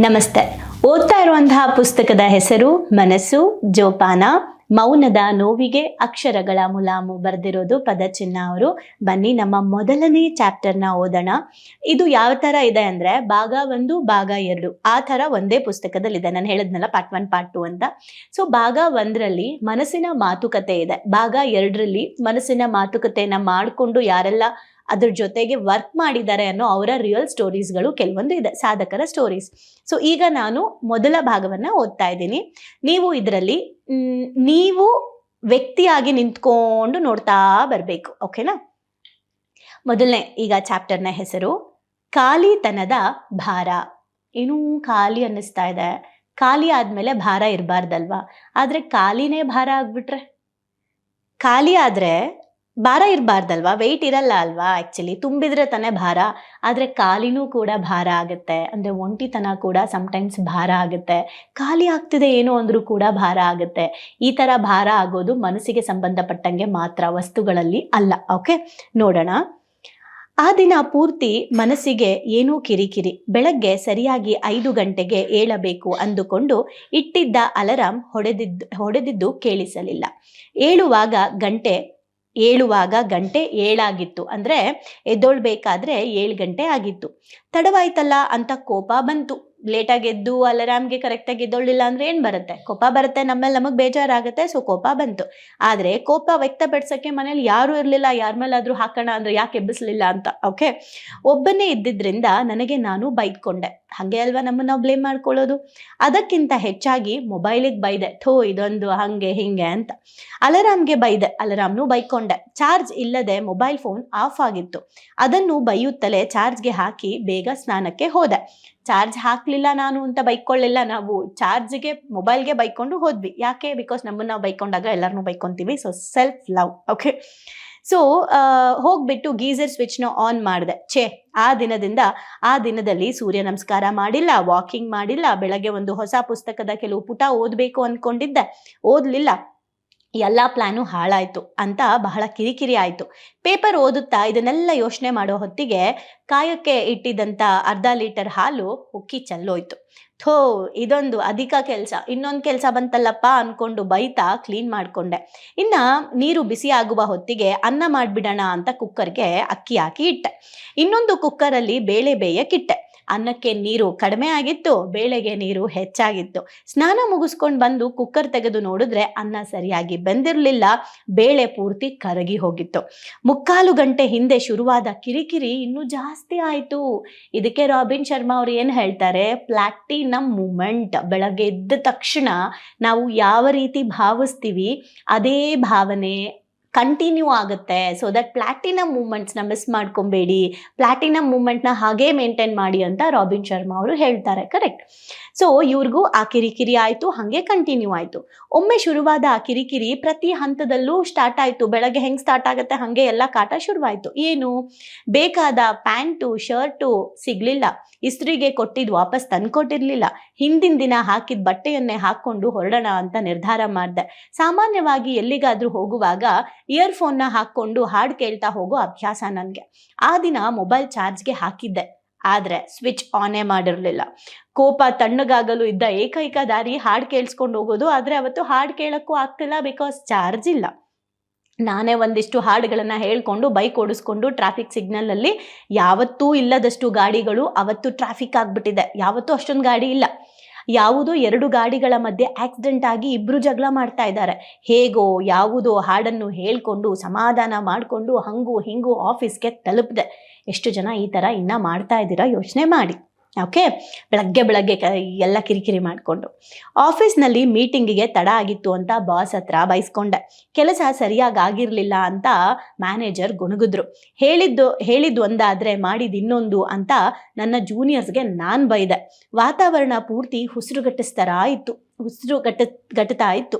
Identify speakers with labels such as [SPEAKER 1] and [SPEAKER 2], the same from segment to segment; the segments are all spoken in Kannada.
[SPEAKER 1] ನಮಸ್ತೆ. ಓದ್ತಾ ಇರುವಂತಹ ಪುಸ್ತಕದ ಹೆಸರು, ಮನಸ್ಸು, ಜೋಪಾನ. ಮೌನದ ನೋವಿಗೆ ಅಕ್ಷರಗಳ ಮುಲಾಮು ಬರೆದಿರೋದು ಪದಚಿನ್ನ ಅವರು. ಬನ್ನಿ ನಮ್ಮ ಮೊದಲನೇ ಚಾಪ್ಟರ್ನ ಓದೋಣ. ಇದು ಯಾವ ತರ ಇದೆ ಅಂದ್ರೆ, ಭಾಗ ಒಂದು, ಭಾಗ ಎರಡು. ಆ ತರ ಒಂದೇ ಪುಸ್ತಕದಲ್ಲಿದೆ. ನಾನು ಹೇಳಿದ್ನಲ್ಲ ಪಾರ್ಟ್ ಒನ್ ಪಾರ್ಟ್ ಟು ಅಂತ. ಸೊ ಭಾಗ ಒಂದರಲ್ಲಿ ಮನಸ್ಸಿನ ಮಾತುಕತೆ ಇದೆ. ಭಾಗ ಎರಡರಲ್ಲಿ ಮನಸ್ಸಿನ ಮಾತುಕತೆಯನ್ನು ಮಾಡಿಕೊಂಡು ಯಾರೆಲ್ಲ ಅದ್ರ ಜೊತೆಗೆ ವರ್ಕ್ ಮಾಡಿದ್ದಾರೆ ಅನ್ನೋ ಅವರ ರಿಯಲ್ ಸ್ಟೋರೀಸ್ಗಳು ಕೆಲವೊಂದು ಇದೆ, ಸಾಧಕರ ಸ್ಟೋರೀಸ್ ಸೊ ಈಗ ನಾನು ಮೊದಲ ಭಾಗವನ್ನ ಓದ್ತಾ ಇದ್ದೀನಿ. ನೀವು ಇದರಲ್ಲಿ ನೀವು ವ್ಯಕ್ತಿಯಾಗಿ ನಿಂತ್ಕೊಂಡು ನೋಡ್ತಾ ಬರಬೇಕು ಓಕೆನಾ ಮೊದಲನೇ ಈಗ ಚಾಪ್ಟರ್ನ ಹೆಸರು, ಖಾಲಿತನದ ಭಾರ. ಏನೂ ಖಾಲಿ ಅನ್ನಿಸ್ತಾ ಇದೆ. ಖಾಲಿ ಆದ್ಮೇಲೆ ಭಾರ ಇರಬಾರ್ದಲ್ವಾ? ಆದ್ರೆ ಖಾಲಿನೇ ಭಾರ ಆಗ್ಬಿಟ್ರೆ? ಖಾಲಿ ಆದ್ರೆ ಭಾರ ಇರಬಾರ್ದಲ್ವಾ? ವೆಯ್ಟ್ ಇರಲ್ಲ ಅಲ್ವಾ? ಆ್ಯಕ್ಚುಲಿ ತುಂಬಿದ್ರೆ ತಾನೇ ಭಾರ, ಆದ್ರೆ ಖಾಲಿನೂ ಕೂಡ ಭಾರ ಆಗುತ್ತೆ. ಅಂದ್ರೆ ಒಂಟಿತನ ಕೂಡ ಸಮಟೈಮ್ಸ್ ಭಾರ ಆಗುತ್ತೆ. ಖಾಲಿ ಆಗ್ತಿದೆ ಏನೋ ಅಂದ್ರೂ ಕೂಡ ಭಾರ ಆಗುತ್ತೆ. ಈ ತರ ಭಾರ ಆಗೋದು ಮನಸ್ಸಿಗೆ ಸಂಬಂಧಪಟ್ಟಂಗೆ ಮಾತ್ರ, ವಸ್ತುಗಳಲ್ಲಿ ಅಲ್ಲ. ಓಕೆ ನೋಡೋಣ. ಆ ದಿನ ಪೂರ್ತಿ ಮನಸ್ಸಿಗೆ ಏನೂ ಕಿರಿಕಿರಿ. ಬೆಳಗ್ಗೆ ಸರಿಯಾಗಿ ಐದು ಗಂಟೆಗೆ ಏಳಬೇಕು ಅಂದುಕೊಂಡು ಇಟ್ಟಿದ್ದ ಅಲರಾಮ್ ಹೊಡೆದಿದ್ದು ಹೊಡೆದಿದ್ದು ಕೇಳಿಸಲಿಲ್ಲ. ಏಳುವಾಗ ಗಂಟೆ ಏಳುವಾಗ ಗಂಟೆ ಏಳಾಗಿತ್ತು. ಅಂದ್ರೆ ಎದ್ದೊಳ್ಬೇಕಾದ್ರೆ ಏಳು ಗಂಟೆ ಆಗಿತ್ತು. ತಡವಾಯ್ತಲ್ಲ ಅಂತ ಕೋಪ ಬಂತು. ಲೇಟಾಗಿ ಎದ್ದು ಅಲಾರಾಮ್ಗೆ ಕರೆಕ್ಟಾಗಿ ಎದ್ದೊಳ್ಳಿಲ್ಲ ಅಂದ್ರೆ ಏನು ಬರುತ್ತೆ? ಕೋಪ ಬರುತ್ತೆ ನಮ್ಮಲ್ಲಿ ನಮಗೆ ಬೇಜಾರಾಗುತ್ತೆ ಸೊ ಕೋಪ ಬಂತು. ಆದ್ರೆ ಕೋಪ ವ್ಯಕ್ತಪಡಿಸಕ್ಕೆ ಮನೇಲಿ ಯಾರು ಇರಲಿಲ್ಲ, ಯಾರ ಮೇಲಾದರೂ ಹಾಕೋಣ ಅಂದ್ರೆ ಯಾಕೆ ಎಬ್ಬಿಸ್ಲಿಲ್ಲ ಅಂತ ಓಕೆ ಒಬ್ಬನೇ ಇದ್ದಿದ್ರಿಂದ ನನಗೆ ನಾನು ಬೈದ್ಕೊಂಡೆ. ಹಂಗೆ ಅಲ್ವಾ ನಮ್ಮನ್ನ ನಾವು ಬ್ಲೇಮ್ ಮಾಡ್ಕೊಳ್ಳೋದು? ಅದಕ್ಕಿಂತ ಹೆಚ್ಚಾಗಿ ಮೊಬೈಲಿಗೆ ಬೈದೆ, ಥೋ ಇದೊಂದು ಹಂಗೆ ಹಿಂಗೆ ಅಂತ. ಅಲರಾಮ್ಗೆ ಬೈದೆ ಅಲಾರಾಮ್ನು ಬೈಕೊಂಡೆ. ಚಾರ್ಜ್ ಇಲ್ಲದೆ ಮೊಬೈಲ್ ಫೋನ್ ಆಫ್ ಆಗಿತ್ತು. ಅದನ್ನು ಬೈಯುತ್ತಲೇ ಚಾರ್ಜ್ಗೆ ಹಾಕಿ ಬೇಗ ಸ್ನಾನಕ್ಕೆ ಹೋದೆ. ಚಾರ್ಜ್ ಹಾಕ್ಲಿಲ್ಲ ನಾನು ಅಂತ ಬೈಕೊಳ್ಳಿಲ್ಲ ನಾವು. ಚಾರ್ಜ್ಗೆ ಮೊಬೈಲ್ಗೆ ಬೈಕೊಂಡು ಹೋದ್ವಿ. ಯಾಕೆ? ಬಿಕಾಸ್ ನಮ್ಮನ್ನ ನಾವು ಬೈಕೊಂಡಾಗ ಎಲ್ಲರನ್ನೂ ಬೈಕೊಂತೀವಿ. So self love okay so ಹೋಗ್ಬಿಟ್ಟು ಗೀಸರ್ ಸ್ವಿಚ್ನ ಆನ್ ಮಾಡಿದೆ. ಛೇ, ಆ ದಿನದಿಂದ ಆ ದಿನದಲ್ಲಿ ಸೂರ್ಯ ನಮಸ್ಕಾರ ಮಾಡಿಲ್ಲ ವಾಕಿಂಗ್ ಮಾಡಿಲ್ಲ, ಬೆಳಗ್ಗೆ ಒಂದು ಹೊಸ ಪುಸ್ತಕದ ಕೆಲವು ಪುಟ ಓದ್ಬೇಕು ಅನ್ಕೊಂಡಿದ್ದೆ. ಓದ್ಲಿಲ್ಲ. ಎಲ್ಲ ಪ್ಲಾನು ಹಾಳಾಯ್ತು ಅಂತ ಬಹಳ ಕಿರಿಕಿರಿ ಆಯ್ತು. ಪೇಪರ್ ಓದುತ್ತಾ ಇದನ್ನೆಲ್ಲ ಯೋಚನೆ ಮಾಡೋ ಹೊತ್ತಿಗೆ ಕಾಯಕ್ಕೆ ಇಟ್ಟಿದಂತ ಅರ್ಧ ಲೀಟರ್ ಹಾಲು ಉಕ್ಕಿ ಚೆಲ್ಲೋಯ್ತು. ಥೋ, ಇದೊಂದು ಅಧಿಕ ಕೆಲಸ. ಇನ್ನೊಂದು ಕೆಲಸ ಬಂತಲ್ಲಪ್ಪ ಅನ್ಕೊಂಡು ಬೈತಾ ಕ್ಲೀನ್ ಮಾಡ್ಕೊಂಡೆ. ಇನ್ನ ನೀರು ಬಿಸಿ ಆಗುವ ಹೊತ್ತಿಗೆ ಅನ್ನ ಮಾಡ್ಬಿಡೋಣ ಅಂತ ಕುಕ್ಕರ್ಗೆ ಅಕ್ಕಿ ಹಾಕಿ ಇಟ್ಟೆ. ಇನ್ನೊಂದು ಕುಕ್ಕರಲ್ಲಿ ಬೇಳೆ ಬೇಯಕ್ಕಿಟ್ಟೆ ಅನ್ನಕ್ಕೆ ನೀರು ಕಡಿಮೆ ಆಗಿತ್ತು, ಬೇಳೆಗೆ ನೀರು ಹೆಚ್ಚಾಗಿತ್ತು. ಸ್ನಾನ ಮುಗಿಸ್ಕೊಂಡು ಬಂದು ಕುಕ್ಕರ್ ತೆಗೆದು ನೋಡಿದ್ರೆ ಅನ್ನ ಸರಿಯಾಗಿ ಬೆಂದಿರಲಿಲ್ಲ, ಬೇಳೆ ಪೂರ್ತಿ ಕರಗಿ ಹೋಗಿತ್ತು. ಮುಕ್ಕಾಲು ಗಂಟೆ ಹಿಂದೆ ಶುರುವಾದ ಕಿರಿಕಿರಿ ಇನ್ನೂ ಜಾಸ್ತಿ ಆಯಿತು. ಇದಕ್ಕೆ ರಾಬಿನ್ ಶರ್ಮಾ ಅವರು ಏನು ಹೇಳ್ತಾರೆ? Platinum moment. ಬೆಳಗ್ಗೆ ಎದ್ದ ತಕ್ಷಣ ನಾವು ಯಾವ ರೀತಿ ಭಾವಿಸ್ತೀವಿ, ಅದೇ ಭಾವನೆ ಕಂಟಿನ್ಯೂ ಆಗುತ್ತೆ. ಸೊ ದಟ್ ಪ್ಲಾಟಿನಮ್ ಮೂಮೆಂಟ್ಸ್ನ ಮಿಸ್ ಮಾಡ್ಕೊಬೇಡಿ. ಪ್ಲಾಟಿನಮ್ ಮೂಮೆಂಟ್ನ ಹಾಗೇ ಮೇಂಟೈನ್ ಮಾಡಿ ಅಂತ ರಾಬಿನ್ ಶರ್ಮಾ ಅವರು ಹೇಳ್ತಾರೆ ಕರೆಕ್ಟ್ ಸೊ ಇವ್ರಿಗೂ ಆ ಕಿರಿಕಿರಿ ಆಯಿತು, ಹಾಗೆ ಕಂಟಿನ್ಯೂ ಆಯಿತು. ಒಮ್ಮೆ ಶುರುವಾದ ಆ ಕಿರಿಕಿರಿ ಪ್ರತಿ ಹಂತದಲ್ಲೂ ಸ್ಟಾರ್ಟ್ ಆಯಿತು. ಬೆಳಗ್ಗೆ ಹೆಂಗೆ ಸ್ಟಾರ್ಟ್ ಆಗುತ್ತೆ, ಹಾಗೆ ಎಲ್ಲ ಕಾಟ ಶುರುವಾಯಿತು. ಏನು? ಬೇಕಾದ ಪ್ಯಾಂಟು, ಶರ್ಟು ಸಿಗ್ಲಿಲ್ಲ. ಇಸ್ತ್ರಿಗೆ ಕೊಟ್ಟಿದ್ದು ವಾಪಸ್ ತಂದ್ಕೊಟ್ಟಿರ್ಲಿಲ್ಲ. ಹಿಂದಿನ ದಿನ ಹಾಕಿದ ಬಟ್ಟೆಯನ್ನೇ ಹಾಕೊಂಡು ಹೊರಡೋಣ ಅಂತ ನಿರ್ಧಾರ ಮಾಡಿದೆ. ಸಾಮಾನ್ಯವಾಗಿ ಎಲ್ಲಿಗಾದ್ರೂ ಹೋಗುವಾಗ ಇಯರ್ಫೋನ್ನ ಹಾಕ್ಕೊಂಡು ಹಾಡು ಕೇಳ್ತಾ ಹೋಗೋ ಅಭ್ಯಾಸ ನನಗೆ. ಆ ದಿನ ಮೊಬೈಲ್ ಚಾರ್ಜ್ಗೆ ಹಾಕಿದ್ದೆ. ಆದ್ರೆ ಸ್ವಿಚ್ ಆನೇ ಮಾಡಿರಲಿಲ್ಲ. ಕೋಪ ತಣ್ಣಗಾಗಲು ಇದ್ದ ಏಕೈಕ ದಾರಿ ಹಾಡು ಕೇಳಿಸ್ಕೊಂಡು ಹೋಗೋದು. ಆದ್ರೆ ಅವತ್ತು ಹಾಡು ಕೇಳೋಕ್ಕೂ ಆಗ್ತಿಲ್ಲ ಬಿಕಾಸ್ ಚಾರ್ಜ್ ಇಲ್ಲ. ನಾನೇ ಒಂದಿಷ್ಟು ಹಾಡುಗಳನ್ನು ಹೇಳ್ಕೊಂಡು ಬೈಕ್ ಓಡಿಸ್ಕೊಂಡು ಟ್ರಾಫಿಕ್ ಸಿಗ್ನಲ್ ಅಲ್ಲಿ ಯಾವತ್ತೂ ಇಲ್ಲದಷ್ಟು ಗಾಡಿಗಳು ಅವತ್ತು ಟ್ರಾಫಿಕ್ ಆಗಿಬಿಟ್ಟಿದೆ. ಯಾವತ್ತೂ ಅಷ್ಟೊಂದು ಗಾಡಿ ಇಲ್ಲ. ಯಾವುದೋ ಎರಡು ಗಾಡಿಗಳ ಮಧ್ಯೆ ಆಕ್ಸಿಡೆಂಟ್ ಆಗಿ ಇಬ್ರು ಜಗಳ ಮಾಡ್ತಾ ಇದ್ದಾರೆ. ಹೇಗೋ, ಯಾವುದೋ ಹಾಡನ್ನು ಹೇಳ್ಕೊಂಡು, ಸಮಾಧಾನ ಮಾಡಿಕೊಂಡು, ಹಂಗು ಹಿಂಗು ಆಫೀಸ್ಗೆ ತಲುಪಿದೆ. ಎಷ್ಟು ಜನ ಈ ಥರ ಇನ್ನ ಮಾಡ್ತಾ ಇದ್ದೀರಾ ಯೋಚನೆ ಮಾಡಿ. ಓಕೆ ಬೆಳಗ್ಗೆ ಬೆಳಗ್ಗೆ ಎಲ್ಲ ಕಿರಿಕಿರಿ ಮಾಡಿಕೊಂಡು. ಆಫೀಸ್ನಲ್ಲಿ ಮೀಟಿಂಗಿಗೆ ತಡ ಆಗಿತ್ತು ಅಂತ ಬಾಸ್ ಹತ್ರ ಬೈಸ್ಕೊಂಡೆ. ಕೆಲಸ ಸರಿಯಾಗಿ ಆಗಿರಲಿಲ್ಲ ಅಂತ ಮ್ಯಾನೇಜರ್ ಗುಣಗಿದ್ರು. ಹೇಳಿದ್ದು ಹೇಳಿದ್ದು ಒಂದಾದ್ರೆ ಮಾಡಿದ ಇನ್ನೊಂದು ಅಂತ ನನ್ನ ಜೂನಿಯರ್ಸ್ಗೆ ನಾನು ಬೈದೆ. ವಾತಾವರಣ ಪೂರ್ತಿ ಉಸಿರುಗಟ್ಟಿಸ್ತಾರ ಇತ್ತು ಉಸಿರು ಗಟ್ಟ ಗಟ್ಟತಾ ಇತ್ತು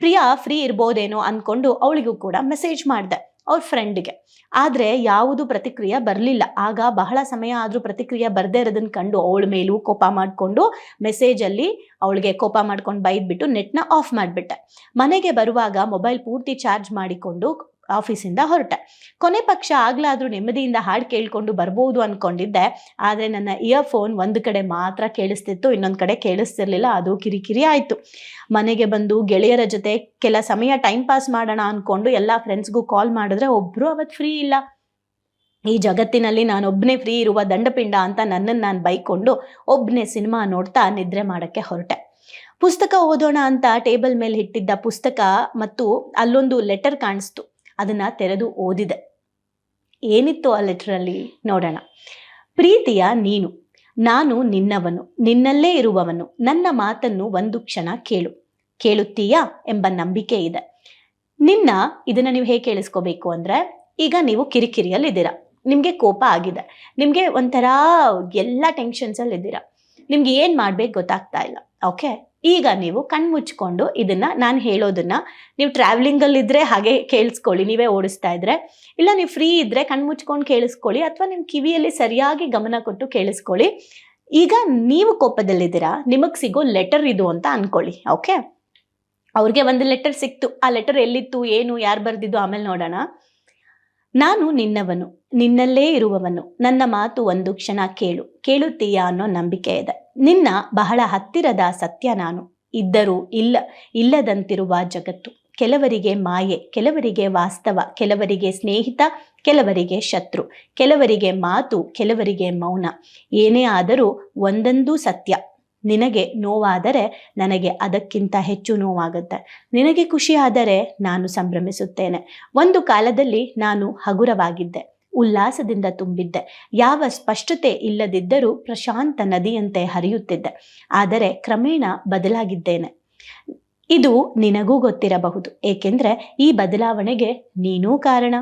[SPEAKER 1] ಪ್ರಿಯಾ, ಫ್ರೀ ಇರ್ಬೋದೇನೋ ಅಂದ್ಕೊಂಡು ಅವಳಿಗೂ ಕೂಡ ಮೆಸೇಜ್ ಮಾಡಿದೆ. ಅವ್ರ ಫ್ರೆಂಡ್ಗೆ ಆದರೆ ಯಾವುದು ಪ್ರತಿಕ್ರಿಯೆ ಬರಲಿಲ್ಲ. ಆಗ ಬಹಳ ಸಮಯ ಆದರೂ ಪ್ರತಿಕ್ರಿಯೆ ಬರದೇ ಇರೋದನ್ನ ಕಂಡು ಅವಳ ಮೇಲೂ ಕೋಪ ಮಾಡಿಕೊಂಡು ಮೆಸೇಜಲ್ಲಿ ಅವಳಿಗೆ ಕೋಪ ಮಾಡ್ಕೊಂಡು ಬೈದ್ಬಿಟ್ಟು ನೆಟ್ನ ಆಫ್ ಮಾಡಿಬಿಟ್ಟೆ. ಮನೆಗೆ ಬರುವಾಗ ಮೊಬೈಲ್ ಪೂರ್ತಿ ಚಾರ್ಜ್ ಮಾಡಿಕೊಂಡು ಆಫೀಸಿಂದ ಹೊರಟೆ. ಕೊನೆ ಪಕ್ಷ ಆಗ್ಲಾದ್ರೂ ನೆಮ್ಮದಿಯಿಂದ ಹಾಡು ಕೇಳ್ಕೊಂಡು ಬರ್ಬೋದು ಅನ್ಕೊಂಡಿದ್ದೆ. ಆದರೆ ನನ್ನ ಇಯರ್ಫೋನ್ ಒಂದು ಕಡೆ ಮಾತ್ರ ಕೇಳಿಸ್ತಿತ್ತು, ಇನ್ನೊಂದು ಕಡೆ ಕೇಳಿಸ್ತಿರ್ಲಿಲ್ಲ, ಅದು ಕಿರಿಕಿರಿ ಆಯಿತು. ಮನೆಗೆ ಬಂದು ಗೆಳೆಯರ ಜೊತೆ ಕೆಲ ಸಮಯ ಟೈಮ್ ಪಾಸ್ ಮಾಡೋಣ ಅಂದ್ಕೊಂಡು ಎಲ್ಲ ಫ್ರೆಂಡ್ಸ್ಗೂ ಕಾಲ್ ಮಾಡಿದ್ರೆ ಒಬ್ಬರು ಅವತ್ತು ಫ್ರೀ ಇಲ್ಲ. ಈ ಜಗತ್ತಿನಲ್ಲಿ ನಾನೊಬ್ಬನೇ ಫ್ರೀ ಇರುವ ದಂಡಪಿಂಡ ಅಂತ ನನ್ನನ್ನು ನಾನು ಬೈಕೊಂಡು ಒಬ್ಬನೇ ಸಿನಿಮಾ ನೋಡ್ತಾ ನಿದ್ರೆ ಮಾಡೋಕ್ಕೆ ಹೊರಟೆ. ಪುಸ್ತಕ ಓದೋಣ ಅಂತ ಟೇಬಲ್ ಮೇಲೆ ಇಟ್ಟಿದ್ದ ಪುಸ್ತಕ ಮತ್ತು ಅಲ್ಲೊಂದು ಲೆಟರ್ ಕಾಣಿಸ್ತು. ಅದನ್ನ ತೆರೆದು ಓದಿದೆ. ಏನಿತ್ತು ಆ ಲೆಟ್ರಲ್ಲಿ ನೋಡೋಣ. ಪ್ರೀತಿಯ ನೀನು, ನಾನು ನಿನ್ನವನು, ನಿನ್ನಲ್ಲೇ ಇರುವವನು, ನನ್ನ ಮಾತನ್ನು ಒಂದು ಕ್ಷಣ ಕೇಳು. ಕೇಳುತ್ತೀಯಾ ಎಂಬ ನಂಬಿಕೆ ಇದೆ. ನಿನ್ನ ಇದನ್ನ ನೀವು ಹೇಗೆ ಕೇಳಿಸ್ಕೋಬೇಕು ಅಂದ್ರೆ, ಈಗ ನೀವು ಕಿರಿಕಿರಿಯಲ್ಲಿದ್ದೀರಾ. ನಿಮಗೆ ಕೋಪ ಆಗಿದೆ. ನಿಮಗೆ ಒಂಥರ ಎಲ್ಲ ಟೆನ್ಷನ್ಸಲ್ಲಿ ಇದ್ದೀರಾ ನಿಮ್ಗೆ ಏನು ಮಾಡ್ಬೇಕು ಗೊತ್ತಾಗ್ತಾ ಇಲ್ಲ. ಓಕೆ ಈಗ ನೀವು ಕಣ್ಮುಚ್ಕೊಂಡು ಇದನ್ನ ನಾನು ಹೇಳೋದನ್ನ ನೀವು ಟ್ರಾವೆಲಿಂಗಲ್ಲಿದ್ದರೆ ಹಾಗೆ ಕೇಳಿಸ್ಕೊಳ್ಳಿ, ನೀವೇ ಓಡಿಸ್ತಾ ಇದ್ರೆ. ಇಲ್ಲ ನೀವು ಫ್ರೀ ಇದ್ದರೆ ಕಣ್ಮುಚ್ಕೊಂಡು ಕೇಳಿಸ್ಕೊಳ್ಳಿ ಅಥವಾ ನಿಮ್ಮ ಕಿವಿಯಲ್ಲಿ ಸರಿಯಾಗಿ ಗಮನ ಕೊಟ್ಟು ಕೇಳಿಸ್ಕೊಳ್ಳಿ. ಈಗ ನೀವು ಕೋಪದಲ್ಲಿದ್ದೀರಾ, ನಿಮಗೆ ಸಿಗೋ ಲೆಟರ್ ಇದು ಅಂತ ಅನ್ಕೊಳ್ಳಿ ಓಕೆ ಅವ್ರಿಗೆ ಒಂದು ಲೆಟರ್ ಸಿಕ್ತು, ಆ ಲೆಟರ್ ಎಲ್ಲಿತ್ತು, ಏನು, ಯಾರು ಬರೆದಿದ್ದು, ಆಮೇಲೆ ನೋಡೋಣ. ನಾನು ನಿನ್ನವನು, ನಿನ್ನಲ್ಲೇ ಇರುವವನು. ನನ್ನ ಮಾತು ಒಂದು ಕ್ಷಣ ಕೇಳು. ಕೇಳುತ್ತೀಯಾ ಅನ್ನೋ ನಂಬಿಕೆ ಇದೆ. ನಿನ್ನ ಬಹಳ ಹತ್ತಿರದ ಸತ್ಯ ನಾನು. ಇದ್ದರೂ ಇಲ್ಲ, ಇಲ್ಲದಂತಿರುವ ಜಗತ್ತು. ಕೆಲವರಿಗೆ ಮಾಯೆ, ಕೆಲವರಿಗೆ ವಾಸ್ತವ, ಕೆಲವರಿಗೆ ಸ್ನೇಹಿತ, ಕೆಲವರಿಗೆ ಶತ್ರು, ಕೆಲವರಿಗೆ ಮಾತು, ಕೆಲವರಿಗೆ ಮೌನ. ಏನೇ ಆದರೂ ಒಂದೊಂದು ಸತ್ಯ. ನಿನಗೆ ನೋವಾದರೆ ನನಗೆ ಅದಕ್ಕಿಂತ ಹೆಚ್ಚು ನೋವಾಗುತ್ತೆ. ನಿನಗೆ ಖುಷಿ ಆದರೆ ನಾನು ಸಂಭ್ರಮಿಸುತ್ತೇನೆ. ಒಂದು ಕಾಲದಲ್ಲಿ ನಾನು ಹಗುರವಾಗಿದ್ದೆ. ಉಲ್ಲಾಸದಿಂದ ತುಂಬಿದ್ದೆ. ಯಾವ ಸ್ಪಷ್ಟತೆ ಇಲ್ಲದಿದ್ದರೂ ಪ್ರಶಾಂತ ನದಿಯಂತೆ ಹರಿಯುತ್ತಿದ್ದೆ. ಆದರೆ ಕ್ರಮೇಣ ಬದಲಾಗಿದ್ದೇನೆ. ಇದು ನಿನಗೂ ಗೊತ್ತಿರಬಹುದು. ಏಕೆಂದ್ರೆ ಈ ಬದಲಾವಣೆಗೆ ನೀನೂ ಕಾರಣ.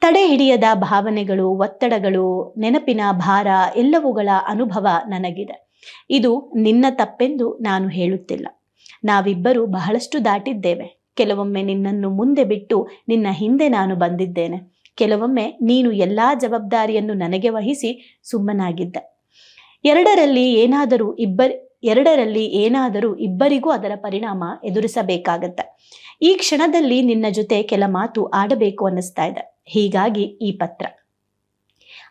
[SPEAKER 1] ತಡೆ ಹಿಡಿಯದ ಭಾವನೆಗಳು, ಒತ್ತಡಗಳು, ನೆನಪಿನ ಭಾರ ಎಲ್ಲವುಗಳ ಅನುಭವ ನನಗಿದೆ. ಇದು ನಿನ್ನ ತಪ್ಪೆಂದು ನಾನು ಹೇಳುತ್ತಿಲ್ಲ. ನಾವಿಬ್ಬರು ಬಹಳಷ್ಟು ದಾಟಿದ್ದೇವೆ. ಕೆಲವೊಮ್ಮೆ ನಿನ್ನನ್ನು ಮುಂದೆ ಬಿಟ್ಟು ನಿನ್ನ ಹಿಂದೆ ನಾನು ಬಂದಿದ್ದೇನೆ. ಕೆಲವೊಮ್ಮೆ ನೀನು ಎಲ್ಲಾ ಜವಾಬ್ದಾರಿಯನ್ನು ನನಗೆ ವಹಿಸಿ ಸುಮ್ಮನಾಗಿದ್ದ. ಎರಡರಲ್ಲಿ ಏನಾದರೂ ಇಬ್ಬರ್, ಎರಡರಲ್ಲಿ ಏನಾದರೂ ಇಬ್ಬರಿಗೂ ಅದರ ಪರಿಣಾಮ ಎದುರಿಸಬೇಕಾಗತ್ತೆ. ಈ ಕ್ಷಣದಲ್ಲಿ ನಿನ್ನ ಜೊತೆ ಕೆಲ ಮಾತು ಆಡಬೇಕು ಅನ್ನಿಸ್ತಾ ಇದೆ. ಹೀಗಾಗಿ ಈ ಪತ್ರ.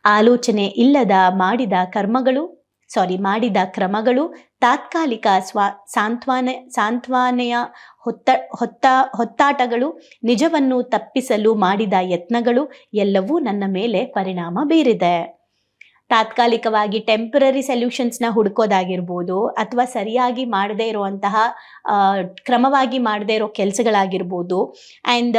[SPEAKER 1] ಆಲೋಚನೆ ಇಲ್ಲದ ಮಾಡಿದ ಕರ್ಮಗಳು ಸಾರಿ ಮಾಡಿದ ಕ್ರಮಗಳು ತಾತ್ಕಾಲಿಕ ಸ್ವಾ, ಸಾಂತ್ವನ, ಸಾಂತ್ವನೆಯ ಹೊತ್ತ ಹೊತ್ತ, ಹೊತ್ತಾಟಗಳು ನಿಜವನ್ನು ತಪ್ಪಿಸಲು ಮಾಡಿದ ಯತ್ನಗಳು ಎಲ್ಲವೂ ನನ್ನ ಮೇಲೆ ಪರಿಣಾಮ ಬೀರಿದೆ. ತಾತ್ಕಾಲಿಕವಾಗಿ ಟೆಂಪರರಿ ಸೊಲ್ಯೂಷನ್ಸ್ನ ಹುಡುಕೋದಾಗಿರ್ಬೋದು ಅಥವಾ ಸರಿಯಾಗಿ ಮಾಡದೇ ಇರುವಂತಹ ಕ್ರಮವಾಗಿ ಮಾಡದೇ ಇರೋ ಕೆಲಸಗಳಾಗಿರ್ಬೋದು. ಆ್ಯಂಡ್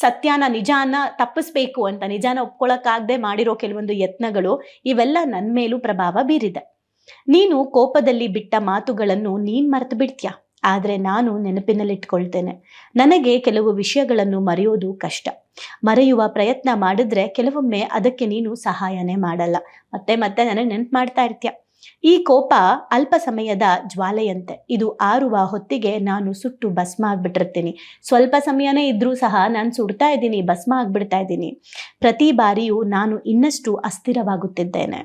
[SPEAKER 1] ಸತ್ಯನ ನಿಜಾನ ತಪ್ಪಿಸ್ಬೇಕು ಅಂತ ನಿಜಾನ ಒಪ್ಕೊಳ್ಳೋಕ್ಕಾಗದೆ ಮಾಡಿರೋ ಕೆಲವೊಂದು ಯತ್ನಗಳು ಇವೆಲ್ಲ ನನ್ನ ಮೇಲೂ ಪ್ರಭಾವ ಬೀರಿದೆ. ನೀನು ಕೋಪದಲ್ಲಿ ಬಿಟ್ಟ ಮಾತುಗಳನ್ನು ನೀನ್ ಮರೆತು ಬಿಡ್ತೀಯ? ಆದರೆ ನಾನು ನೆನಪಿನಲ್ಲಿಟ್ಕೊಳ್ತೇನೆ. ನನಗೆ ಕೆಲವು ವಿಷಯಗಳನ್ನು ಮರೆಯೋದು ಕಷ್ಟ. ಮರೆಯುವ ಪ್ರಯತ್ನ ಮಾಡಿದ್ರೆ ಕೆಲವೊಮ್ಮೆ ಅದಕ್ಕೆ ನೀನು ಸಹಾಯನೇ ಮಾಡಲ್ಲ. ಮತ್ತೆ ಮತ್ತೆ ನನಗೆ ನೆನಪು ಮಾಡ್ತಾ ಇರ್ತೀಯ? ಈ ಕೋಪ ಅಲ್ಪ ಸಮಯದ ಜ್ವಾಲೆಯಂತೆ. ಇದು ಆರುವ ಹೊತ್ತಿಗೆ ನಾನು ಸುಟ್ಟು ಭಸ್ಮ ಆಗ್ಬಿಟ್ಟಿರ್ತೀನಿ. ಸ್ವಲ್ಪ ಸಮಯನೇ ಇದ್ರೂ ಸಹ ನಾನು ಸುಡ್ತಾ ಇದ್ದೀನಿ, ಭಸ್ಮ ಆಗ್ಬಿಡ್ತಾ ಇದ್ದೀನಿ. ಪ್ರತಿ ಬಾರಿಯೂ ನಾನು ಇನ್ನಷ್ಟು ಅಸ್ಥಿರವಾಗುತ್ತಿದ್ದೇನೆ.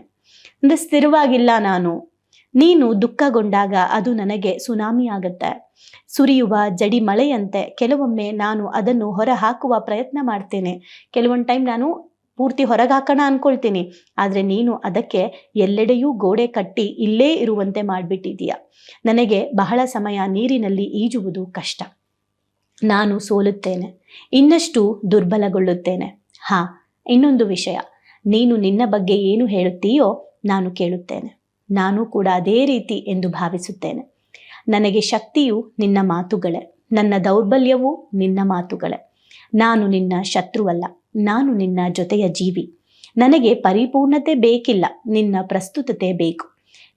[SPEAKER 1] ಅಂದ್ರೆ ಸ್ಥಿರವಾಗಿಲ್ಲ ನಾನು. ನೀನು ದುಃಖಗೊಂಡಾಗ ಅದು ನನಗೆ ಸುನಾಮಿ ಆಗುತ್ತೆ. ಸುರಿಯುವ ಜಡಿ ಮಳೆಯಂತೆ ಕೆಲವೊಮ್ಮೆ ನಾನು ಅದನ್ನು ಹೊರ ಹಾಕುವ ಪ್ರಯತ್ನ ಮಾಡ್ತೇನೆ. ಕೆಲವೊಂದು ಟೈಮ್ ನಾನು ಪೂರ್ತಿ ಹೊರಗೆ ಹಾಕೋಣ ಅನ್ಕೊಳ್ತೀನಿ. ಆದರೆ ನೀನು ಅದಕ್ಕೆ ಎಲ್ಲೆಡೆಯೂ ಗೋಡೆ ಕಟ್ಟಿ ಇಲ್ಲೇ ಇರುವಂತೆ ಮಾಡಿಬಿಟ್ಟಿದೀಯ ನನಗೆ ಬಹಳ ಸಮಯ ನೀರಿನಲ್ಲಿ ಈಜುವುದು ಕಷ್ಟ. ನಾನು ಸೋಲುತ್ತೇನೆ. ಇನ್ನಷ್ಟು ದುರ್ಬಲಗೊಳ್ಳುತ್ತೇನೆ. ಹಾ, ಇನ್ನೊಂದು ವಿಷಯ. ನೀನು ನಿನ್ನ ಬಗ್ಗೆ ಏನು ಹೇಳುತ್ತೀಯೋ ನಾನು ಕೇಳುತ್ತೇನೆ. ನಾನು ಕೂಡ ಅದೇ ರೀತಿ ಎಂದು ಭಾವಿಸುತ್ತೇನೆ. ನನಗೆ ಶಕ್ತಿಯು ನಿನ್ನ ಮಾತುಗಳೇ. ನನ್ನ ದೌರ್ಬಲ್ಯವೂ ನಿನ್ನ ಮಾತುಗಳೇ. ನಾನು ನಿನ್ನ ಶತ್ರುವಲ್ಲ. ನಾನು ನಿನ್ನ ಜೊತೆಯ ಜೀವಿ. ನನಗೆ ಪರಿಪೂರ್ಣತೆ ಬೇಕಿಲ್ಲ, ನಿನ್ನ ಪ್ರಸ್ತುತತೆ ಬೇಕು.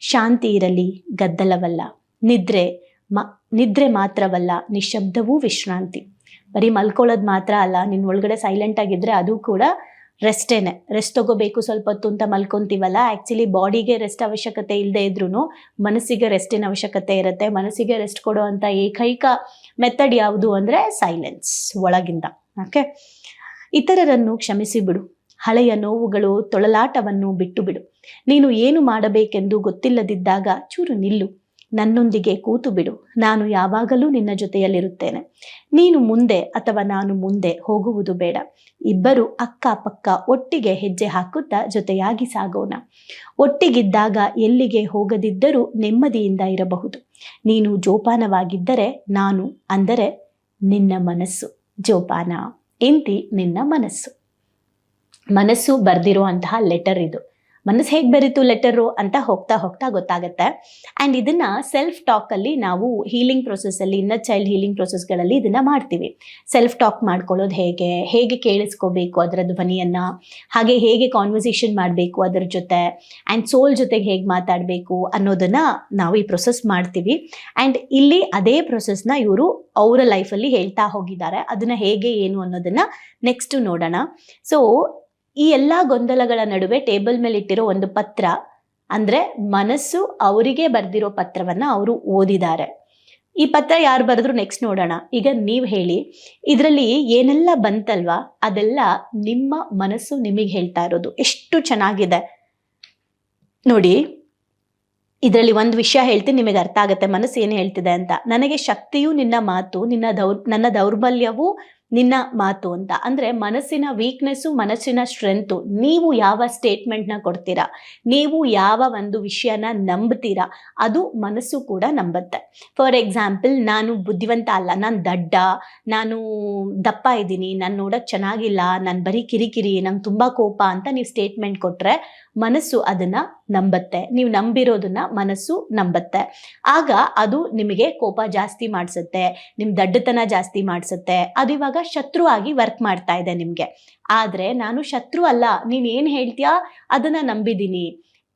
[SPEAKER 1] ಶಾಂತಿ ಇರಲಿ, ಗದ್ದಲವಲ್ಲ. ನಿದ್ರೆ ಮ, ನಿದ್ರೆ ಮಾತ್ರವಲ್ಲ ನಿಶಬ್ದವೂ ವಿಶ್ರಾಂತಿ. ಬರೀ ಮಲ್ಕೊಳ್ಳೋದು ಮಾತ್ರ ಅಲ್ಲ ನಿನ್ನ ಒಳಗಡೆ ಸೈಲೆಂಟ್ ಆಗಿದ್ರೆ ಅದು ಕೂಡ ರೆಸ್ಟೇನೆ ರೆಸ್ಟ್ ತಗೋಬೇಕು ಸ್ವಲ್ಪ ಹೊತ್ತು ಅಂತ ಮಲ್ಕೊಂತೀವಲ್ಲ ಆ್ಯಕ್ಚುಲಿ ಬಾಡಿಗೆ ರೆಸ್ಟ್ ಅವಶ್ಯಕತೆ ಇಲ್ಲದೆ ಇದ್ರೂ ಮನಸ್ಸಿಗೆ ರೆಸ್ಟಿನ ಅವಶ್ಯಕತೆ ಇರುತ್ತೆ. ಮನಸ್ಸಿಗೆ ರೆಸ್ಟ್ ಕೊಡೋ ಅಂಥ ಏಕೈಕ ಮೆಥಡ್ ಯಾವುದು ಅಂದರೆ ಸೈಲೆನ್ಸ್ ಒಳಗಿಂದ. ಓಕೆ ಇತರರನ್ನು ಕ್ಷಮಿಸಿ ಬಿಡು. ಹಳೆಯ ನೋವುಗಳು ತೊಳಲಾಟವನ್ನು ಬಿಟ್ಟು ಬಿಡು ನೀನು ಏನು ಮಾಡಬೇಕೆಂದು ಗೊತ್ತಿಲ್ಲದಿದ್ದಾಗ ಚೂರು ನಿಲ್ಲು. ನನ್ನೊಂದಿಗೆ ಕೂತು ಬಿಡು. ನಾನು ಯಾವಾಗಲೂ ನಿನ್ನ ಜೊತೆಯಲ್ಲಿರುತ್ತೇನೆ. ನೀನು ಮುಂದೆ ಅಥವಾ ನಾನು ಮುಂದೆ ಹೋಗುವುದು ಬೇಡ. ಇಬ್ಬರು ಅಕ್ಕ ಪಕ್ಕ ಒಟ್ಟಿಗೆ ಹೆಜ್ಜೆ ಹಾಕುತ್ತಾ ಜೊತೆಯಾಗಿ ಸಾಗೋಣ. ಒಟ್ಟಿಗಿದ್ದಾಗ ಎಲ್ಲಿಗೆ ಹೋಗದಿದ್ದರೂ ನೆಮ್ಮದಿಯಿಂದ ಇರಬಹುದು. ನೀನು ಜೋಪಾನವಾಗಿದ್ದರೆ ನಾನು ಅಂದರೆ ನಿನ್ನ ಮನಸ್ಸು. ಜೋಪಾನ. ಇಂತಿ ನಿನ್ನ ಮನಸ್ಸು. ಮನಸ್ಸು ಬರೆದಿರುವಂತಹ ಲೆಟರ್ ಇದು. ಮನಸ್ಸು ಹೇಗೆ ಬರೀತು ಲೆಟರು ಅಂತ ಹೋಗ್ತಾ ಹೋಗ್ತಾ ಗೊತ್ತಾಗುತ್ತೆ. ಆ್ಯಂಡ್ ಇದನ್ನು ಸೆಲ್ಫ್ ಟಾಕಲ್ಲಿ ನಾವು ಹೀಲಿಂಗ್ ಪ್ರೊಸೆಸ್ಸಲ್ಲಿ ಇನ್ನ ಚೈಲ್ಡ್ ಹೀಲಿಂಗ್ ಪ್ರೊಸೆಸ್ಗಳಲ್ಲಿ ಇದನ್ನು ಮಾಡ್ತೀವಿ. ಸೆಲ್ಫ್ ಟಾಕ್ ಮಾಡ್ಕೊಳ್ಳೋದು ಹೇಗೆ ಹೇಗೆ ಕೇಳಿಸ್ಕೋಬೇಕು ಅದರ ಧ್ವನಿಯನ್ನು, ಹಾಗೆ ಹೇಗೆ ಕಾನ್ವರ್ಸೇಷನ್ ಮಾಡಬೇಕು ಅದರ ಜೊತೆ ಆ್ಯಂಡ್ ಸೋಲ್ ಜೊತೆಗೆ ಹೇಗೆ ಮಾತಾಡಬೇಕು ಅನ್ನೋದನ್ನು ನಾವು ಈ ಪ್ರೊಸೆಸ್ ಮಾಡ್ತೀವಿ. ಆ್ಯಂಡ್ ಇಲ್ಲಿ ಅದೇ ಪ್ರೊಸೆಸ್ನ ಇವರು ಅವರ ಲೈಫಲ್ಲಿ ಹೇಳ್ತಾ ಹೋಗಿದ್ದಾರೆ. ಅದನ್ನು ಹೇಗೆ, ಏನು ಅನ್ನೋದನ್ನು ನೆಕ್ಸ್ಟು ನೋಡೋಣ. ಸೊ ಈ ಎಲ್ಲ ಗೊಂದಲಗಳ ನಡುವೆ ಟೇಬಲ್ ಮೇಲೆ ಇಟ್ಟಿರೋ ಒಂದು ಪತ್ರ, ಅಂದ್ರೆ ಮನಸ್ಸು ಅವರಿಗೆ ಬರೆದಿರೋ ಪತ್ರವನ್ನ ಅವರು ಓದಿದ್ದಾರೆ. ಈ ಪತ್ರ ಯಾರು ಬರೆದ್ರು ನೆಕ್ಸ್ಟ್ ನೋಡೋಣ. ಈಗ ನೀವು ಹೇಳಿ, ಇದರಲ್ಲಿ ಏನೆಲ್ಲ ಬಂತಲ್ವಾ? ಅದೆಲ್ಲ ನಿಮ್ಮ ಮನಸ್ಸು ನಿಮಗೆ ಹೇಳ್ತಾ ಇರೋದು. ಎಷ್ಟು ಚೆನ್ನಾಗಿದೆ. ನೋಡಿ, ಇದರಲ್ಲಿ ಒಂದು ವಿಷಯ ಹೇಳ್ತೀನಿ, ನಿಮಗೆ ಅರ್ಥ ಆಗುತ್ತೆ. ಮನಸ್ಸು ಏನು ಹೇಳ್ತಿದೆ ಅಂತ. ನನಗೆ ಶಕ್ತಿಯು ನಿನ್ನ ಮಾತು, ನಿನ್ನ ದೌರ್, ನನ್ನ ದೌರ್ಬಲ್ಯವು ನಿನ್ನ ಮಾತು ಅಂತ. ಅಂದರೆ ಮನಸ್ಸಿನ ವೀಕ್ನೆಸ್ಸು ಮನಸ್ಸಿನ ಸ್ಟ್ರೆಂತು ನೀವು ಯಾವ ಸ್ಟೇಟ್ಮೆಂಟ್ನ ಕೊಡ್ತೀರಾ? ನೀವು ಯಾವ ಒಂದು ವಿಷಯನ ನಂಬ್ತೀರಾ? ಅದು ಮನಸ್ಸು ಕೂಡ ನಂಬುತ್ತೆ. ಫಾರ್ ಎಕ್ಸಾಂಪಲ್ ನಾನು ಬುದ್ಧಿವಂತ ಅಲ್ಲ. ನಾನು ದಡ್ಡ, ನಾನು ದಪ್ಪ ಇದ್ದೀನಿ, ನಾನು ನೋಡೋಕ್ಕೆ ಚೆನ್ನಾಗಿಲ್ಲ, ನಾನು ಬರೀ ಕಿರಿಕಿರಿ, ನಂಗೆ ತುಂಬ ಕೋಪ ಅಂತ ನೀವು ಸ್ಟೇಟ್ಮೆಂಟ್ ಕೊಟ್ಟರೆ ಮನಸ್ಸು ಅದನ್ನು ನಂಬತ್ತೆ. ನೀವು ನಂಬಿರೋದನ್ನ ಮನಸ್ಸು ನಂಬತ್ತೆ. ಆಗ ಅದು ನಿಮಗೆ ಕೋಪ ಜಾಸ್ತಿ ಮಾಡಿಸುತ್ತೆ ನಿಮ್ಮ ದಡ್ಡತನ ಜಾಸ್ತಿ ಮಾಡಿಸುತ್ತೆ. ಅದು ಇವಾಗ ಶತ್ರು ಆಗಿ ವರ್ಕ್ ಮಾಡ್ತಾ ಇದೆ ನಿಮಗೆ. ಆದರೆ ನಾನು ಶತ್ರು ಅಲ್ಲ, ನೀನು ಏನು ಹೇಳ್ತೀಯಾ? ಅದನ್ನು ನಂಬಿದ್ದೀನಿ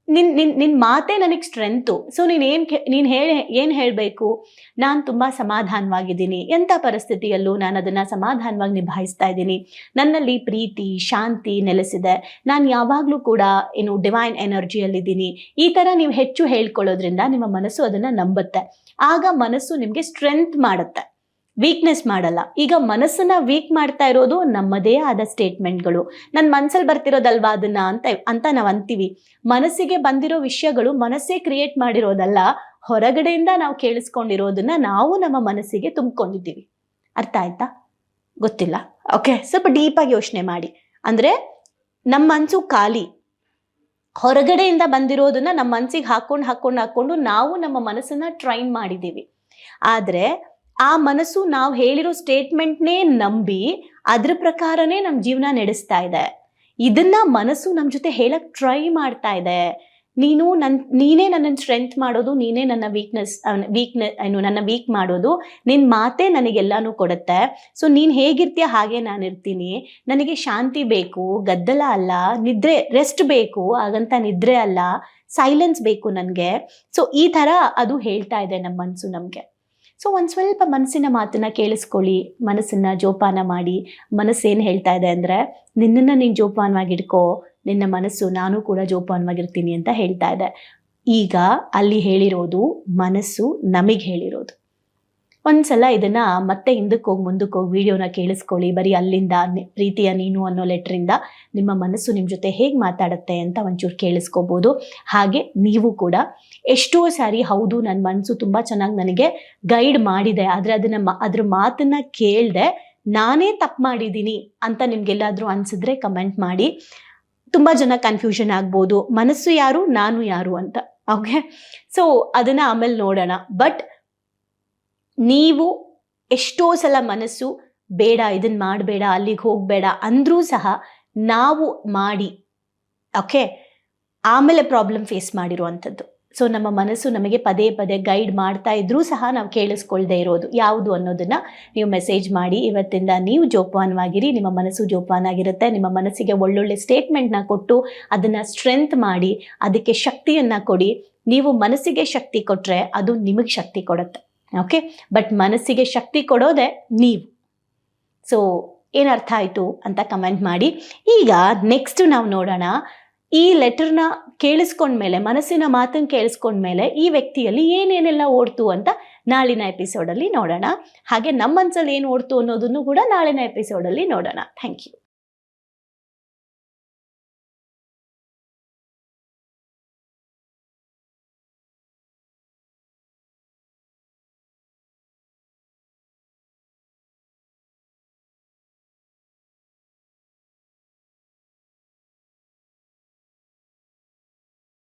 [SPEAKER 1] ನಿನ್ ನಿನ್ ನಿನ್ನ ಮಾತೇ ನನಗೆ ಸ್ಟ್ರೆಂತು ಸೊ ನೀನು ಏನು ನೀನು ಹೇಳಿ ಏನು ಹೇಳಬೇಕು? ನಾನು ತುಂಬ ಸಮಾಧಾನವಾಗಿದ್ದೀನಿ. ಎಂಥ ಪರಿಸ್ಥಿತಿಯಲ್ಲೂ ನಾನು ಅದನ್ನು ಸಮಾಧಾನವಾಗಿ ನಿಭಾಯಿಸ್ತಾ ಇದ್ದೀನಿ. ನನ್ನಲ್ಲಿ ಪ್ರೀತಿ, ಶಾಂತಿ ನೆಲೆಸಿದೆ. ನಾನು ಯಾವಾಗಲೂ ಕೂಡ ಏನು ಡಿವೈನ್ ಎನರ್ಜಿಯಲ್ಲಿದ್ದೀನಿ ಈ ಥರ ನೀವು ಹೆಚ್ಚು ಹೇಳ್ಕೊಳ್ಳೋದ್ರಿಂದ ನಿಮ್ಮ ಮನಸ್ಸು ಅದನ್ನು ನಂಬುತ್ತೆ. ಆಗ ಮನಸ್ಸು ನಿಮಗೆ ಸ್ಟ್ರೆಂತ್ ಮಾಡುತ್ತೆ. ವೀಕ್ನೆಸ್ ಮಾಡಲ್ಲ. ಈಗ ಮನಸ್ಸನ್ನ ವೀಕ್ ಮಾಡ್ತಾ ಇರೋದು ನಮ್ಮದೇ ಆದ ಸ್ಟೇಟ್ಮೆಂಟ್ಗಳು ನನ್ನ ಮನಸ್ಸಲ್ಲಿ ಬರ್ತಿರೋದಲ್ವಾ ಅದನ್ನ ಅಂತ ಅಂತ ನಾವು ಅಂತೀವಿ. ಮನಸ್ಸಿಗೆ ಬಂದಿರೋ ವಿಷಯಗಳು ಮನಸ್ಸೇ ಕ್ರಿಯೇಟ್ ಮಾಡಿರೋದಲ್ಲ, ಹೊರಗಡೆಯಿಂದ ನಾವು ಕೇಳಿಸ್ಕೊಂಡಿರೋದನ್ನ ನಾವು ನಮ್ಮ ಮನಸ್ಸಿಗೆ ತುಂಬಿಕೊಂಡಿದ್ದೀವಿ. ಅರ್ಥ ಆಯ್ತಾ? ಗೊತ್ತಿಲ್ಲ? ಓಕೆ ಸ್ವಲ್ಪ ಡೀಪಾಗಿ ಯೋಚನೆ ಮಾಡಿ. ಅಂದ್ರೆ ನಮ್ಮ ಮನಸ್ಸು ಖಾಲಿ. ಹೊರಗಡೆಯಿಂದ ಬಂದಿರೋದನ್ನ ನಮ್ಮ ಮನಸ್ಸಿಗೆ ಹಾಕೊಂಡು ಹಾಕೊಂಡು ಹಾಕೊಂಡು ನಾವು ನಮ್ಮ ಮನಸ್ಸನ್ನ ಟ್ರೈನ್ ಮಾಡಿದ್ದೀವಿ. ಆದರೆ ಆ ಮನಸ್ಸು ನಾವು ಹೇಳಿರೋ ಸ್ಟೇಟ್ಮೆಂಟ್ನೇ ನಂಬಿ ಅದ್ರ ಪ್ರಕಾರನೇ ನಮ್ಮ ಜೀವನ ನಡೆಸ್ತಾ ಇದೆ. ಇದನ್ನ ಮನಸ್ಸು ನಮ್ಮ ಜೊತೆ ಹೇಳಕ್ ಟ್ರೈ ಮಾಡ್ತಾ ಇದೆ. ನೀನು ನನ್, ನೀನೇ ನನ್ನನ್ನು ಸ್ಟ್ರೆಂತ್ ಮಾಡೋದು, ನೀನೇ ನನ್ನ ವೀಕ್ನೆಸ್ ವೀಕ್ನೆ ಏನು, ನನ್ನ ವೀಕ್ ಮಾಡೋದು ನಿನ್ನ ಮಾತೇ ನನಗೆಲ್ಲಾನು ಕೊಡುತ್ತೆ. ಸೊ ನೀನು ಹೇಗಿರ್ತೀಯ ಹಾಗೆ ನಾನು ಇರ್ತೀನಿ. ನನಗೆ ಶಾಂತಿ ಬೇಕು, ಗದ್ದಲ ಅಲ್ಲ, ನಿದ್ರೆ ರೆಸ್ಟ್ ಬೇಕು, ಹಾಗಂತ ನಿದ್ರೆ ಅಲ್ಲ ಸೈಲೆನ್ಸ್ ಬೇಕು ನನಗೆ. ಸೊ ಈ ಥರ ಅದು ಹೇಳ್ತಾ ಇದೆ ನಮ್ಮ ಮನಸ್ಸು ನಮಗೆ. ಸೊ ಒಂದು ಸ್ವಲ್ಪ ಮನಸ್ಸಿನ ಮಾತನ್ನ ಕೇಳಿಸ್ಕೊಳ್ಳಿ, ಮನಸ್ಸನ್ನ ಜೋಪಾನ ಮಾಡಿ. ಮನಸ್ಸೇನು ಹೇಳ್ತಾ ಇದೆ ಅಂದರೆ, ನಿನ್ನನ್ನು ನೀನು ಜೋಪಾನವಾಗಿಡ್ಕೋ ನಿನ್ನ ಮನಸ್ಸು ನಾನು ಕೂಡ ಜೋಪಾನವಾಗಿರ್ತೀನಿ ಅಂತ ಹೇಳ್ತಾ ಇದೆ. ಈಗ ಅಲ್ಲಿ ಹೇಳಿರೋದು ಮನಸ್ಸು ನಮಗೆ ಹೇಳಿರೋದು. ಒಂದ್ಸಲ ಇದನ್ನ ಮತ್ತೆ ಹಿಂದಕ್ಕೆ ಹೋಗಿ ಮುಂದಕ್ಕೆ ಹೋಗಿ ವಿಡಿಯೋನ ಕೇಳಿಸ್ಕೊಳ್ಳಿ. ಬರೀ ಅಲ್ಲಿಂದ ಪ್ರೀತಿಯ ನೀನು ಅನ್ನೋ ಲೆಟ್ರಿಂದ ನಿಮ್ಮ ಮನಸ್ಸು ನಿಮ್ಮ ಜೊತೆ ಹೇಗೆ ಮಾತಾಡುತ್ತೆ ಅಂತ ಒಂಚೂರು ಕೇಳಿಸ್ಕೋಬೋದು. ಹಾಗೆ ನೀವು ಕೂಡ ಎಷ್ಟೋ ಸಾರಿ ಹೌದು ನನ್ನ ಮನಸ್ಸು ತುಂಬ ಚೆನ್ನಾಗಿ ನನಗೆ ಗೈಡ್ ಮಾಡಿದೆ, ಆದರೆ ಅದನ್ನ ಅದ್ರ ಮಾತನ್ನ ಕೇಳದೆ ನಾನೇ ತಪ್ಪು ಮಾಡಿದ್ದೀನಿ ಅಂತ ನಿಮ್ಗೆಲ್ಲಾದರೂ ಅನ್ಸಿದ್ರೆ ಕಮೆಂಟ್ ಮಾಡಿ. ತುಂಬ ಜನ ಕನ್ಫ್ಯೂಷನ್ ಆಗ್ಬೋದು, ಮನಸ್ಸು ಯಾರು, ನಾನು ಯಾರು ಅಂತ. ಓಕೆ? ಸೊ ಅದನ್ನು ಆಮೇಲೆ ನೋಡೋಣ. ಬಟ್ ನೀವು ಎಷ್ಟೋ ಸಲ ಮನಸ್ಸು ಬೇಡ ಇದನ್ನ ಮಾಡಬೇಡ, ಅಲ್ಲಿಗೆ ಹೋಗಬೇಡ ಅಂದರೂ ಸಹ ನಾವು ಮಾಡಿ ಓಕೆ ಆಮೇಲೆ ಪ್ರಾಬ್ಲಮ್ ಫೇಸ್ ಮಾಡಿರುವಂಥದ್ದು. ಸೊ ನಮ್ಮ ಮನಸ್ಸು ನಮಗೆ ಪದೇ ಪದೇ ಗೈಡ್ ಮಾಡ್ತಾ ಇದ್ರೂ ಸಹ ನಾವು ಕೇಳಿಸ್ಕೊಳ್ದೆ ಇರೋದು. ಯಾವುದು ಅನ್ನೋದನ್ನ ನೀವು ಮೆಸೇಜ್ ಮಾಡಿ, ಇವತ್ತಿಂದ ನೀವು ಜೋಪಾನವಾಗಿರಿ, ನಿಮ್ಮ ಮನಸ್ಸು ಜೋಪಾನಾಗಿರುತ್ತೆ, ನಿಮ್ಮ ಮನಸ್ಸಿಗೆ ಒಳ್ಳೊಳ್ಳೆ ಸ್ಟೇಟ್ಮೆಂಟ್ನ ಕೊಟ್ಟು ಅದನ್ನು ಸ್ಟ್ರೆಂತ್ ಮಾಡಿ, ಅದಕ್ಕೆ ಶಕ್ತಿಯನ್ನು ಕೊಡಿ. ನೀವು ಮನಸ್ಸಿಗೆ ಶಕ್ತಿ ಕೊಟ್ಟರೆ ಅದು ನಿಮಗೆ ಶಕ್ತಿ ಕೊಡುತ್ತೆ. ಓಕೆ ಬಟ್ ಮನಸ್ಸಿಗೆ ಶಕ್ತಿ ಕೊಡೋದೆ ನೀವು. ಸೊ ಏನು ಅರ್ಥ ಆಯಿತು ಅಂತ ಕಮೆಂಟ್ ಮಾಡಿ. ಈಗ ನೆಕ್ಸ್ಟ್ ನಾವು ನೋಡೋಣ. ಈ ಲೆಟರ್ನ ಕೇಳಿಸ್ಕೊಂಡ್ಮೇಲೆ ಮನಸ್ಸಿನ ಮಾತನ್ನು ಕೇಳಿಸ್ಕೊಂಡ್ಮೇಲೆ ಈ ವ್ಯಕ್ತಿಯಲ್ಲಿ ಏನೇನೆಲ್ಲ ಓಡ್ತು ಅಂತ ನಾಳಿನ ಎಪಿಸೋಡಲ್ಲಿ ನೋಡೋಣ. ಹಾಗೆ ನಮ್ಮ ಮನಸ್ಸಲ್ಲಿ ಏನು ಓಡ್ತು ಅನ್ನೋದನ್ನು ಕೂಡ ನಾಳಿನ ಎಪಿಸೋಡಲ್ಲಿ ನೋಡೋಣ. Thank you